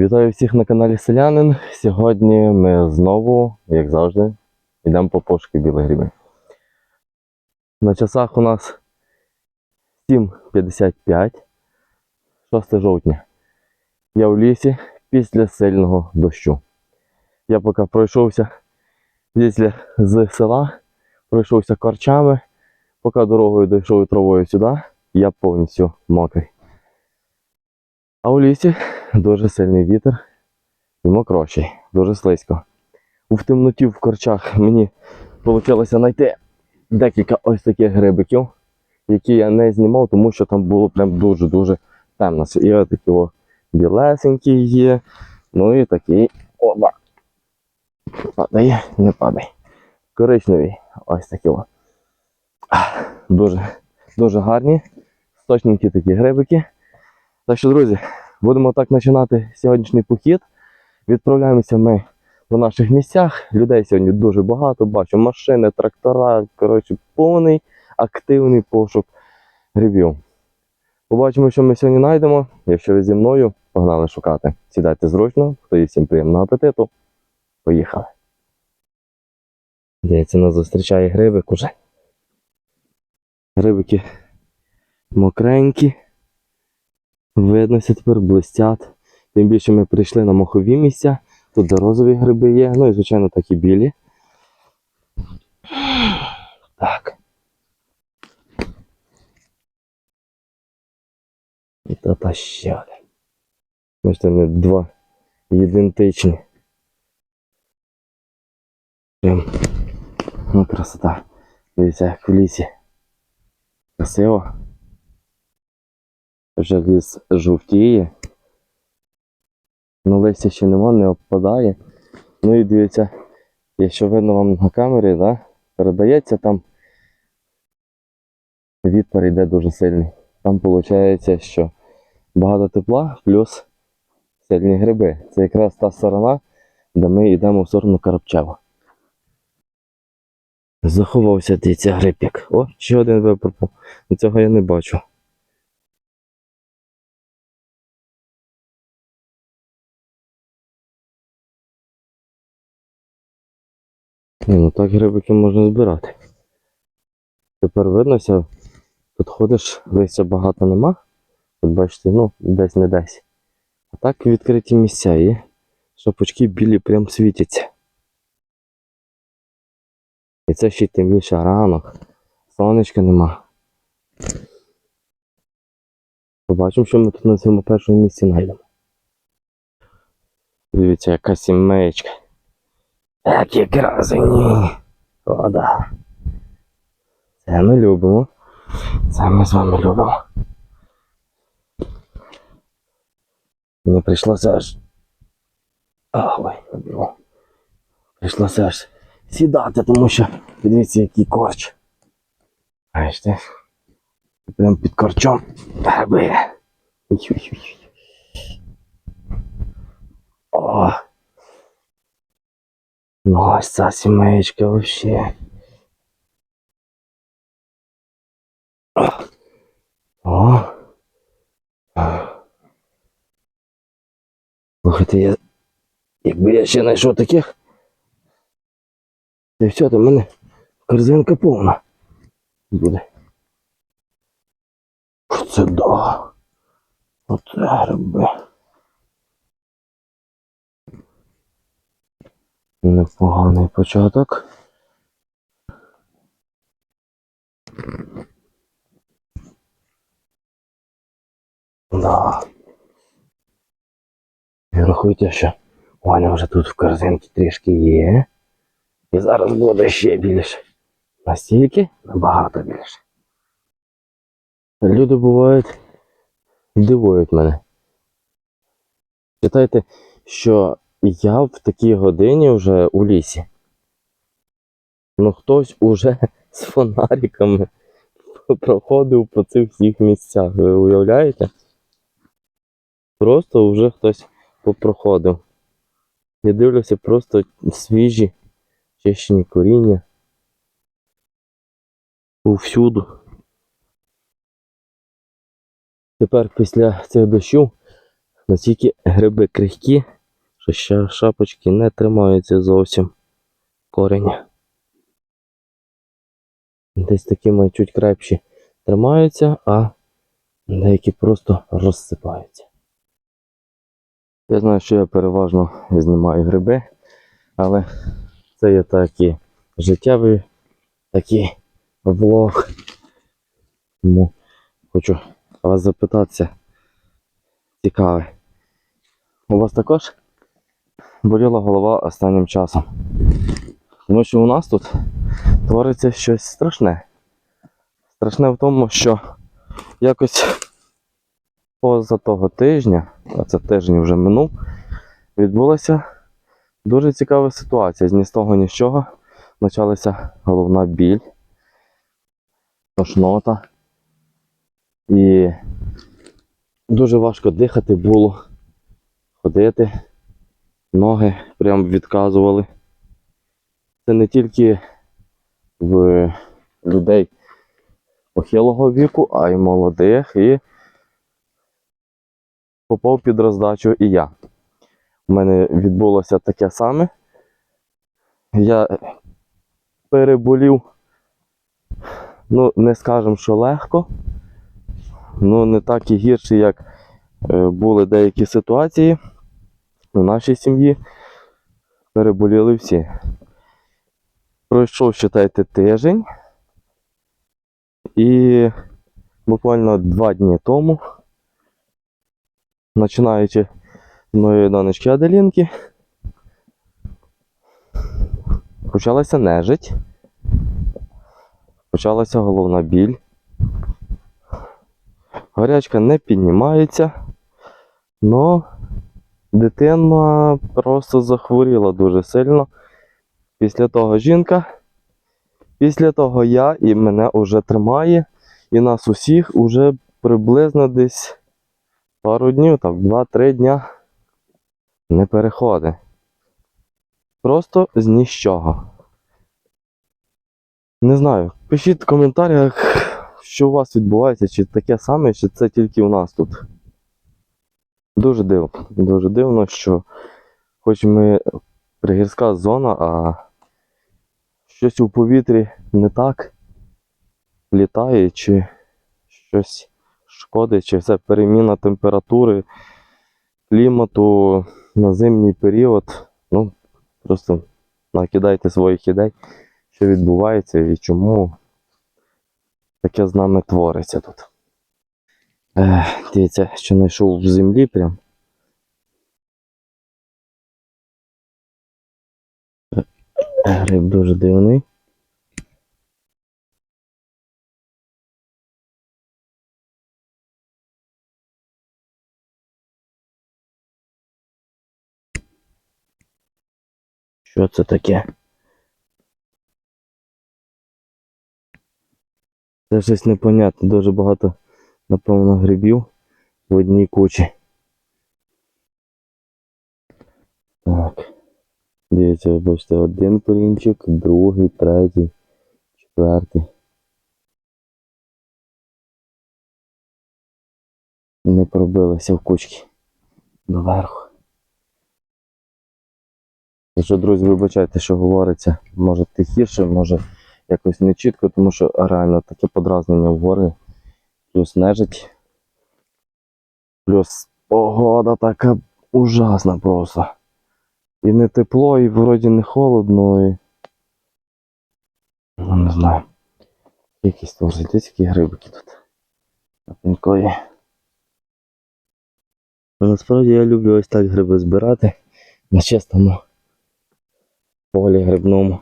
Вітаю всіх на каналі Селянин. Сьогодні ми знову, як завжди, йдемо по пошуки білих грибів. На часах у нас 7.55, 6 жовтня. Я в лісі після сильного дощу. Я поки пройшовся після з села, пройшовся корчами, поки дорогою дійшов і травою сюди, я повністю мокрий. А у лісі дуже сильний вітер і мокрощий, дуже слизько. У темноті в корчах мені вийшло знайти декілька ось таких грибиків, які я не знімав, тому що там було прям дуже-дуже темно. І ось такі о, білесенькі є. Ну і такий оба. Падає, не падає. Коричневий. Ось такі о. Дуже, дуже гарні. Сочненькі такі грибики. Так що, друзі, будемо так починати сьогоднішній похід. Відправляємося ми по наших місцях. Людей сьогодні дуже багато. Бачу машини, трактора. Коротше, повний активний пошук грибів. Побачимо, що ми сьогодні знайдемо. Якщо ви зі мною, погнали шукати. Сідайте зручно, хто є всім приємного апетиту. Поїхали. Здається, нас зустрічає грибик уже. Грибики мокренькі. Виднося тепер блистять. Тим більше ми прийшли на мохові місця. Тут де розові гриби є, ну і звичайно так і білі. Так. І та та ще один. Бачите, вони два ідентичні. Ну, красота. Дивіться, як в лісі. Красиво. Вже ліс жовтіє. Ну, листя ще нема, не опадає. Ну і дивіться, якщо видно вам на камері, да, передається там вітер йде дуже сильний. Там виходить, що багато тепла плюс сильні гриби. Це якраз та сторона, де ми йдемо в сторону Карапчева. Заховався дивіться грибик. О, ще один випропав. Цього я не бачу. Ні, ну так грибики можна збирати. Тепер виднося, тут ходиш, листя багато нема. От бачите, ну, десь не десь. А так відкриті місця є. Шапочки білі прям світяться. І це ще й темніше ранок. Сонечка нема. Побачимо, що ми тут на цьому першому місці знайдемо. Дивіться, яка сімеєчка. Які красені. О, да. Це ми любимо. Це ми з вами любимо. Мені прийшлося аж. Ой, вибило. Прийшлося аж сідати, тому що подивіться, який корч. Бачите? Прям під корчом гриби. О! Ось ця сімеєчка вообще. О. Слухайте, я... якби я ще знайшов таких. Та все, то в мене корзинка повна буде. Оце да. Оце гриби. Непоганий початок. Да. І рахуйте, що мене вже тут в корзинці трішки є. І зараз буде ще більше. Настільки набагато більше. Люди бувають дивують мене. Читайте, що я в такій годині вже у лісі. Ну хтось уже з фонариками проходив по цих всіх місцях. Ви уявляєте? Просто вже хтось попроходив. Я дивлюся просто свіжі, чищені коріння. Повсюду. Тепер після цих дощів Настільки гриби крихкі, що ще шапочки не тримаються зовсім корень. Десь такі мають чуть крепші тримаються, а деякі просто розсипаються. Я знаю, що я переважно знімаю гриби, але це є такий життєвий такий влог. Тому хочу вас запитатися. Цікаве. У вас також боліла голова останнім часом. Тому що у нас тут твориться щось страшне. Страшне в тому, що якось поза того тижня, а це тиждень вже минув, відбулася дуже цікава ситуація. З ні з того, ні з чого почалася головна біль, тошнота. І дуже важко дихати було, ходити, ноги прям відказували. Це не тільки в людей похилого віку, а й молодих, і попав під роздачу і я. У мене відбулося таке саме. Я переболів, ну, не скажемо, що легко, ну не так і гірше, як е, були деякі ситуації у нашій сім'ї. Переболіли всі. Пройшов, вважайте, тиждень. І буквально два дні тому, починаючи з моєї донечки Аделінки, почалася нежить, почалася головна біль. Гарячка не піднімається, але дитина просто захворіла дуже сильно. Після того жінка, після того я і мене вже тримає, і нас усіх уже приблизно десь пару днів, там 2-3 дня не переходить. Просто з нічого. Не знаю. Пишіть в коментарях, що у вас відбувається, чи таке саме, чи це тільки у нас тут. Дуже дивно. Дуже дивно, що хоч ми пригірська зона, а щось у повітрі не так літає, чи щось шкодить, чи це переміна температури, клімату на зимній період. Ну, просто накидайте своїх ідей, що відбувається і чому таке з нами твориться тут. Е, дивіться, що знайшов в землі прям. Гриб дуже дивний. Що це таке? Це щось непонятне, дуже багато, напевно, грибів в одній кучі. Так. Дивіться, бачите, один корінчик, другий, третій, четвертий. Не пробилися в кучки доверху. Якщо, друзі, вибачайте, що говориться, може тихіше, може якось не чітко, тому що реально таке подразнення в гори, плюс нежить, плюс погода така ужасна просто. І не тепло, і вроді не холодно, і. Ну, не знаю. Якісь теж такі грибики тут. Пенької. Насправді я люблю ось так гриби збирати на чистому полі грибному.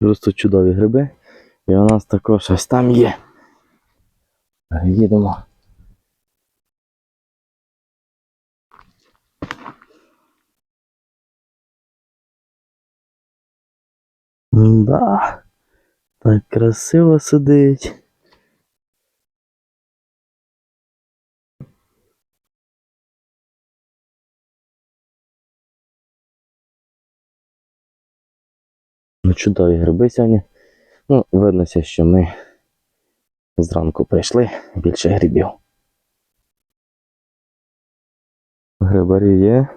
Просто чудові гриби. І у нас також ось там є. Їдемо. Да, так красиво сидить. Ну, чудові гриби сьогодні. Ну, виднося, що ми зранку прийшли більше грибів. Грибарі є.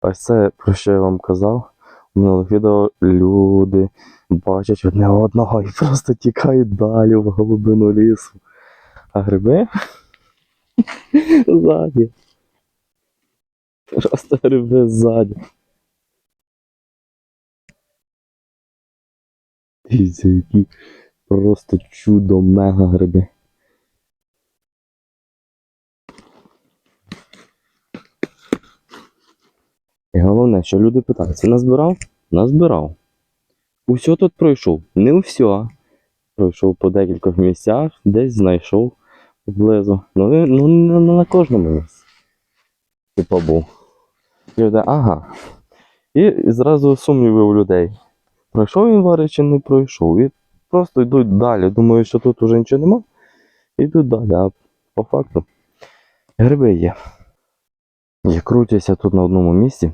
Ось це, про що я вам казав. У минулих відео люди бачать одне одного і просто тікають далі в глибину лісу. А гриби ззаді. Просто гриби ззаді. Дивіться, які просто чудо мега гриби. І головне, що люди питаються, назбирав? Назбирав. Усьо тут пройшов. Не все. Пройшов по декількох місцях, десь знайшов поблизу. Ну, ну не на кожному місці. Типа був. Люди, ага. І зразу сумніви у людей. Пройшов він вари чи не пройшов. І просто йдуть далі. Думаю, що тут уже нічого нема. Йдуть далі, а по факту гриби є. Я крутюся тут на одному місці.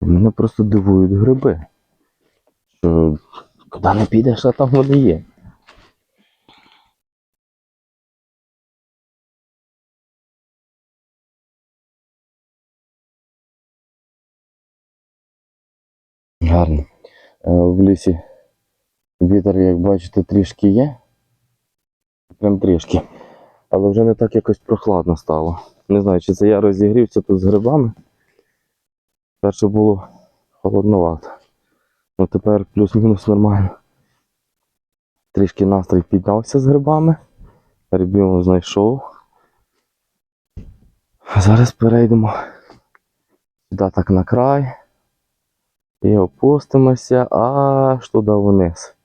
Мене просто дивують гриби. Куди не підеш, а там вони є. Гарно. Е, В лісі вітер, як бачите, трішки є. Прям трішки. Але вже не так якось прохладно стало. Не знаю, чи це я розігрівся тут з грибами. Перше було холодновато. Ну тепер плюс-мінус нормально. Трішки настрій піднявся з грибами. Грибів знайшов. А зараз перейдемо сюди так на край. І опустимося аж туди вниз.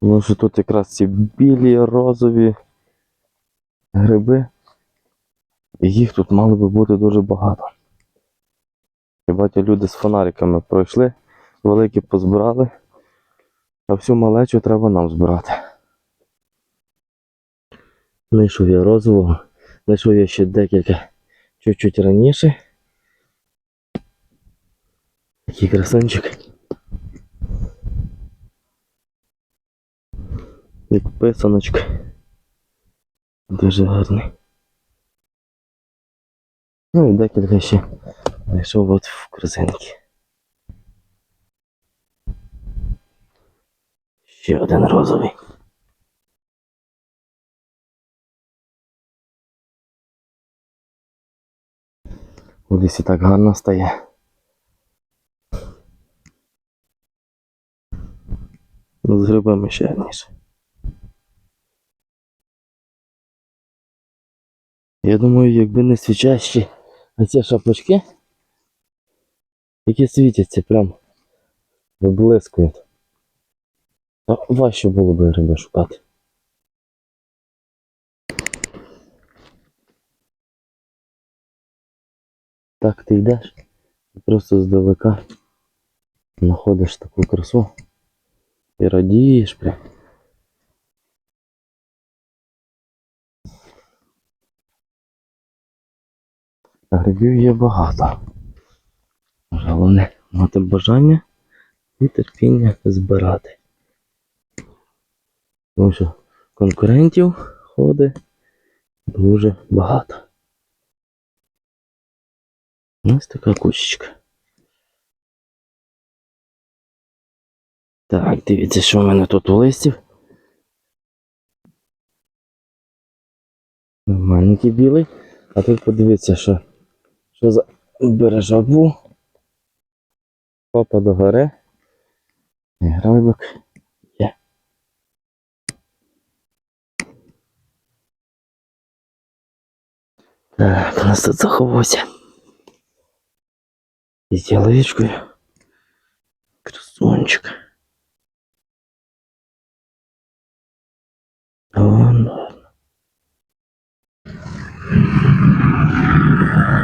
Тому що тут якраз ці білі, розові гриби. Їх тут мало би бути дуже багато. Я бачу, люди з фонариками пройшли, великі позбирали, а всю малечу треба нам збирати. Знайшов я розового, знайшов я ще декілька чуть-чуть раніше. Такий красунчик. Як писаночка. Дуже гарний. Ну і декілька ще знайшов от в корзинки. Ще один розовий. У лісі так гарно стає. З грибами ще гарніше. Я думаю, якби не свічащі оці шапочки, які світяться прям виблискують, то важче було б гриби шукати. Так ти йдеш і просто здалека знаходиш таку красу і радієш прям. Грибів є багато. Головне мати бажання і терпіння збирати. Тому що конкурентів ходить дуже багато. Ось така кучечка. Так, дивіться, що в мене тут у листів. Маленький білий. А тут подивіться, що, що за бережок був. Попа до гори. І грибок є. Так, у нас тут заховався. Із яличкою. Красунчик.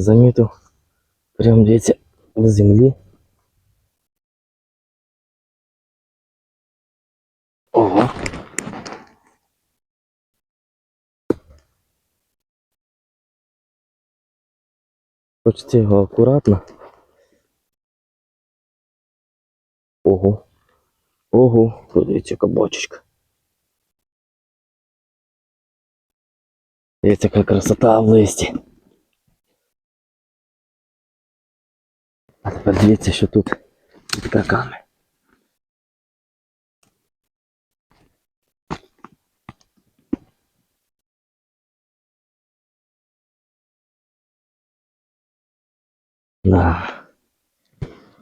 замітив прям дивіться в землі. Ого. Хочеться його акуратно. Ого. Ого, подивіться, яка бочечка. Дивіться, яка красота в листі. А тепер дивіться, що тут під краками. Да.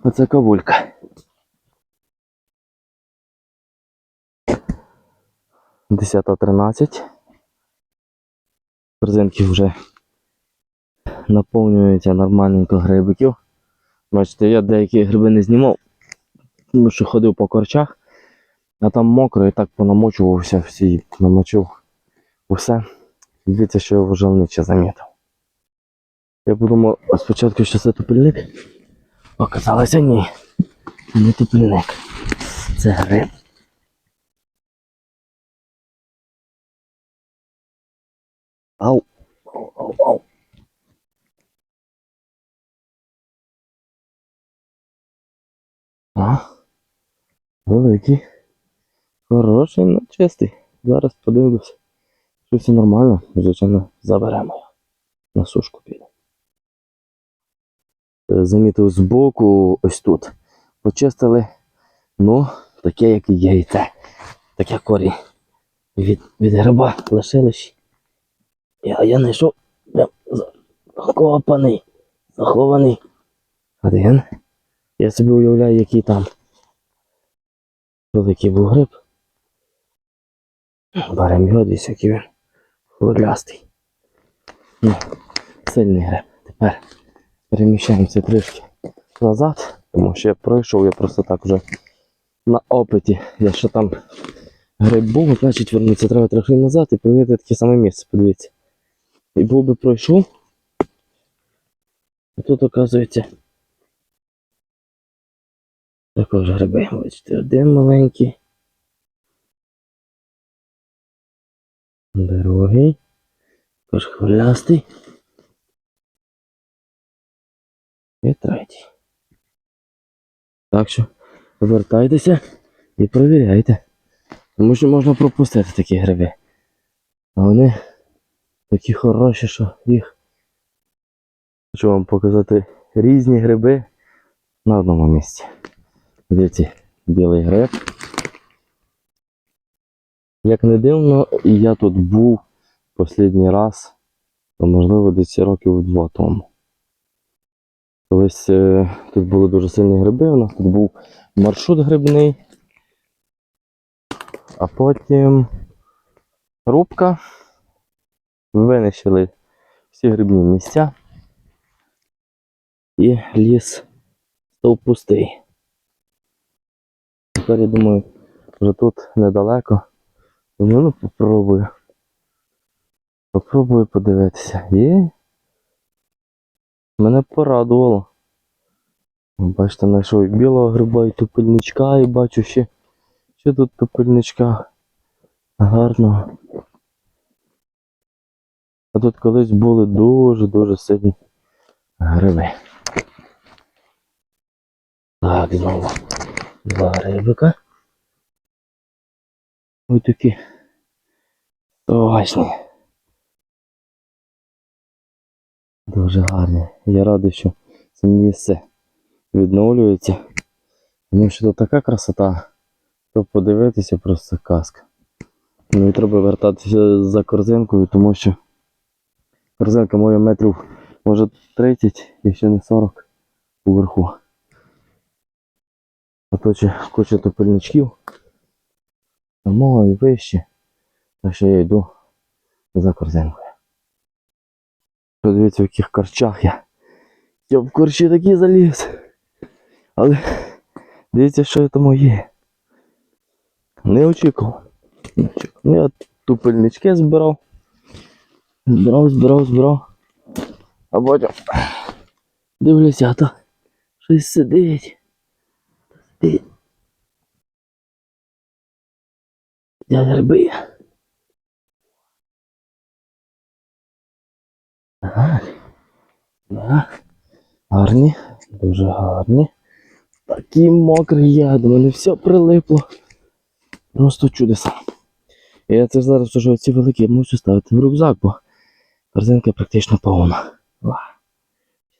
Оце кавулька. Десята тринадцять. Корзинки вже наповнюються нормальненько грибиків. Бачите, я деякі гриби не знімав, тому що ходив по корчах, а там мокро і так понамочувався всі, намочив усе. Дивіться, що я в жалниче замітив. Я подумав спочатку, що це тупільник. Оказалося ні. Не тупільник. Це гриб. Ау. Ау, ау, ау. А? Великий. Хороший, але чистий. Зараз подивлюся. Що все нормально, звичайно, заберемо його. На сушку піде. Е, Замітив збоку ось тут. Почистили. Ну, таке, як і яйце. Таке корінь. Від, від гриба лишилось. А я знайшов прям закопаний, захований. Один. Я собі уявляю, який там великий був гриб. Беремо його десь, який він хвилястий. Ну, сильний гриб. Тепер переміщаємося трішки назад, тому що я пройшов, я просто так вже на опиті. Якщо там гриб був, значить вернутися треба трохи назад і повірити таке саме місце, подивіться. І був би пройшов. А тут, оказується, також гриби. Бачите, один маленький. Другий. Також хвилястий. І третій. Так що повертайтеся і провіряйте. Тому що можна пропустити такі гриби. А вони такі хороші, що їх. Хочу вам показати різні гриби на одному місці. Дивіться, білий гриб. Як не дивно, я тут був останній раз, то можливо десь років два тому. Колись е, тут були дуже сильні гриби, у нас тут був маршрут грибний, а потім рубка. Винищили всі грибні місця. І ліс став пустий. Тепер я думаю, вже тут недалеко. Думаю, ну попробую. Попробую подивитися. І мене порадувало. Бачите, знайшов і білого гриба, і тупельничка, і бачу ще, ще тут тупельничка гарного. А тут колись були дуже-дуже сильні гриби. Так, знову два грибика. Ось такі точні. Дуже гарні. Я радий, що це місце відновлюється. Тому що тут така красота, щоб подивитися просто казка. Ну і треба вертатися за корзинкою, тому що корзинка моя метрів може 30, якщо не 40 уверху. А то чи куча топельничків. Само і вище. Так що я йду за корзинкою. Подивіться, в яких корчах я. Я в корчі такий заліз. Але дивіться, що я тому є. Не очікував. Не очікував. Ну, Я тупельнички збирав. Збирав, збирав, збирав. А потім дивлюся, а то щось сидить. Сидить. Я гриби. Ага. Да. Гарні, дуже гарні. Такі мокрі я, до мене все прилипло. Просто чудеса. Я це зараз вже оці великі мушу ставити в рюкзак, бо корзинка практично повна.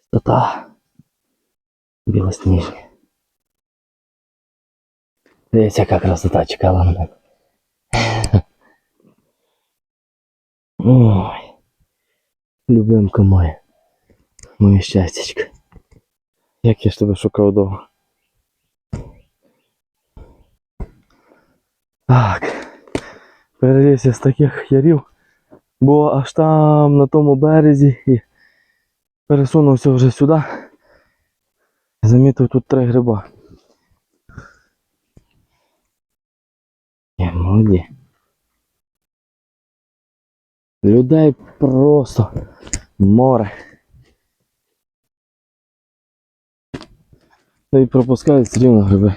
Чистота. Білосніжні. Дивіться, яка красота чекала мене. Ой. Любимка моя. Моє щастячко. Як я ж тебе шукав довго. Так. Переліз з таких ярів. Було аж там на тому березі і пересунувся вже сюди. Замітив тут три гриба. Є, молоді. Людей просто море. Ну і пропускають все гриби.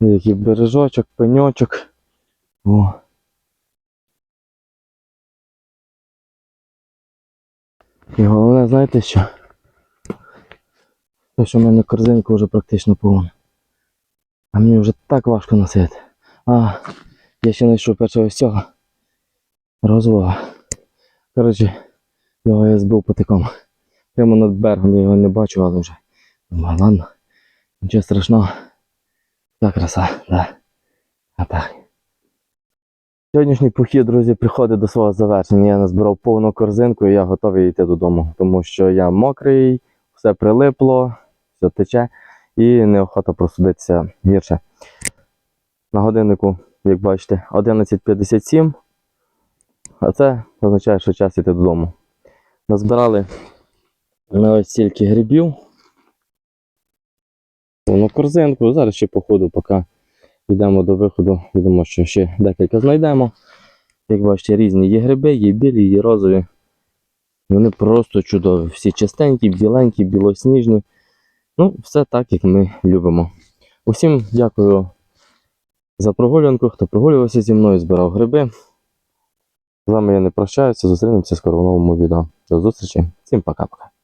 Який бережочок, пеньочок. О. І головне, знаєте що? Те, що в мене корзинка вже практично повна. А мені вже так важко носити. А, я ще знайшов першого ось цього. Розвага. Коротше, його я збив потиком. Прямо над берегом я його не бачу, але вже. Думаю, ладно. Нічого страшного. Та краса, да. А так. Сьогоднішній похід, друзі, приходить до свого завершення. Я назбирав повну корзинку і я готовий йти додому, тому що я мокрий, все прилипло, все тече і неохота просудитися гірше. На годиннику, як бачите, 11.57. А це означає, що час йти додому. Назбирали ми ось стільки грибів. Повну корзинку. Зараз ще по ходу, поки йдемо до виходу, відомо, що ще декілька знайдемо. Як бачите, різні є гриби, є білі, є розові. Вони просто чудові. Всі чистенькі, біленькі, білосніжні. Ну, все так, як ми любимо. Усім дякую за прогулянку, хто прогулювався зі мною, збирав гриби. З вами я не прощаюся, зустрінемося скоро в новому відео. До зустрічі, всім пока-пока.